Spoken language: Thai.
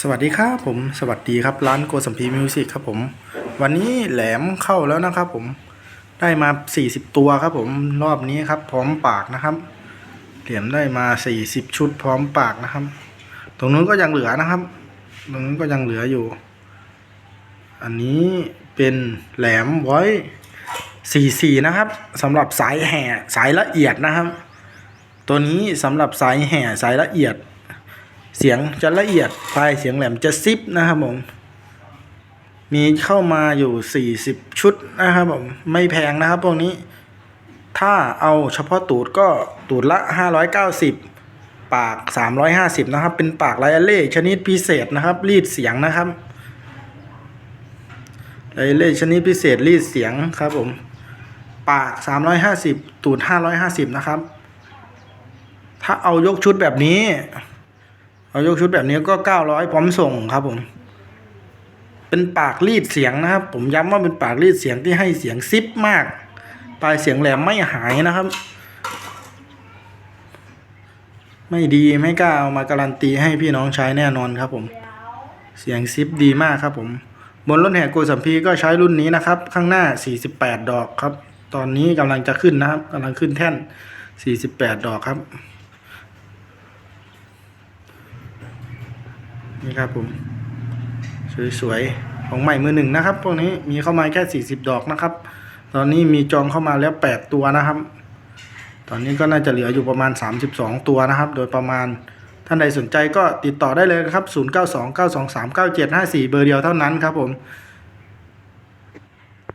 สวัสดีครับผมสวัสดีครับร้านโกสัมพีมิวสิกครับผม วันนี้แหลมเข้าแล้วนะครับผมได้มา 40 ตัวครับผมรอบนี้ครับ พร้อมปากนะครับเหรียญได้มา 40 ชุดพร้อมปากนะครับ ตรงนู้นก็ยังเหลือนะครับ ตรงนู้นก็ยังเหลืออยู่ อันนี้เป็นแหลมไว้44นะครับสำหรับสายแห่สายละเอียดนะครับ ตัวนี้สำหรับสายแห่สายละเอียด เสียงจะละเอียดปลายเสียงแหลมจะซิปนะครับผม มีเข้ามาอยู่ 40 ชุดนะครับผม ไม่แพงนะครับพวกนี้ ถ้าเอาเฉพาะตูดก็ตูดละ 590 ปาก 350 นะครับ เป็นปากไลเล่ชนิดพิเศษนะครับ รีดเสียงนะครับไลเล่ชนิดพิเศษรีดเสียงครับผม ปาก 350 ตูด 550 นะครับ ถ้าเอายกชุดแบบนี้ เอายกชุดแบบนี้ก็เก้าร้อยพร้อมส่งครับผม เป็นปากรีดเสียงนะครับ ผมย้ำว่าเป็นปากรีดเสียงที่ให้เสียงซิปมาก ปลายเสียงแหลมไม่หายนะครับ ไม่ดีไม่กล้าเอามาการันตีให้พี่น้องใช้แน่นอนครับผม เสียงซิปดีมากครับผมบนรถแห่โกสัมพีก็ใช้รุ่นนี้นะครับ ข้างหน้า 48 ดอกครับ ตอนนี้กำลังจะขึ้นนะครับกำลังขึ้นแท่น 48 ดอกครับ นี่ครับผม สวยๆ ของใหม่มือหนึ่งนะครับ พวกนี้มีเข้ามาแค่ 40 ดอกนะครับ ตอนนี้มีจองเข้ามาแล้ว 8 ตัวนะครับ ตอนนี้ก็น่าจะเหลืออยู่ประมาณ 32 ตัวนะครับ โดยประมาณท่านใดสนใจก็ติดต่อได้เลยครับ 0929239754 เบอร์เดียวเท่านั้นครับผม